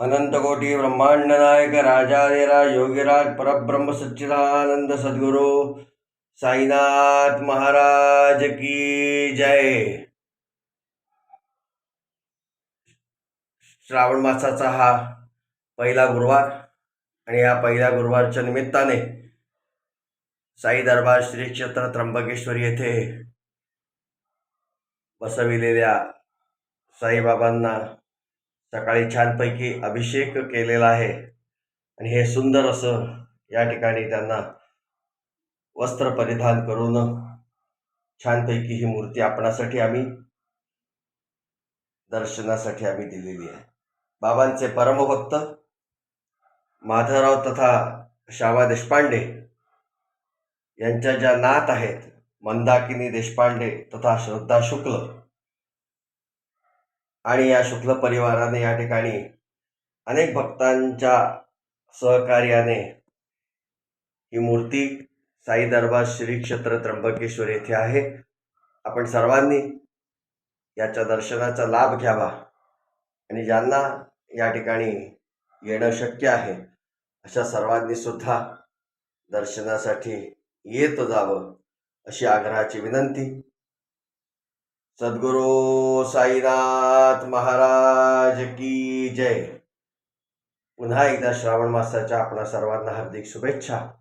अनंतकोटी ब्रह्मांड नायक राजाधिराज योगीराज परब्रह्म सच्चिदानंद सद्गुरू साईनाथ महाराज की जय. श्रावण मासाचा हा पहिला गुरुवार आणि या पहिल्या गुरुवारच्या निमित्ताने साई दरबार श्री क्षेत्र त्र्यंबकेश्वर येथे बसविलेल्या साईबाबांना सकाळी छानपैकी अभिषेक केलेला आहे. आणि हे सुंदर असं या ठिकाणी त्यांना वस्त्र परिधान करून छानपैकी ही मूर्ती आपणासाठी आम्ही दर्शनासाठी आम्ही दिलेली आहे. बाबांचे परमभक्त माधवराव तथा श्यामा देशपांडे यांच्या ज्या नात आहेत मंदाकिनी देशपांडे तथा श्रद्धा शुक्ल आणि या शुक्ल परिवाराने या ठिकाणी अनेक भक्तांच्या सहकार्याने ही मूर्ती साई दरबार श्री क्षेत्र त्र्यंबकेश्वर येथे आहे. आपण सर्वांनी याच्या दर्शनाचा लाभ घ्यावा आणि ज्यांना या ठिकाणी येणं शक्य आहे अशा सर्वांनी सुद्धा दर्शनासाठी येत जावं अशी आग्रहाची विनंती. सद्गुरू साईनाथ महाराज की जय. पुन्हा एकदा श्रावण मासाच्या आपणा सर्वांना हार्दिक शुभेच्छा.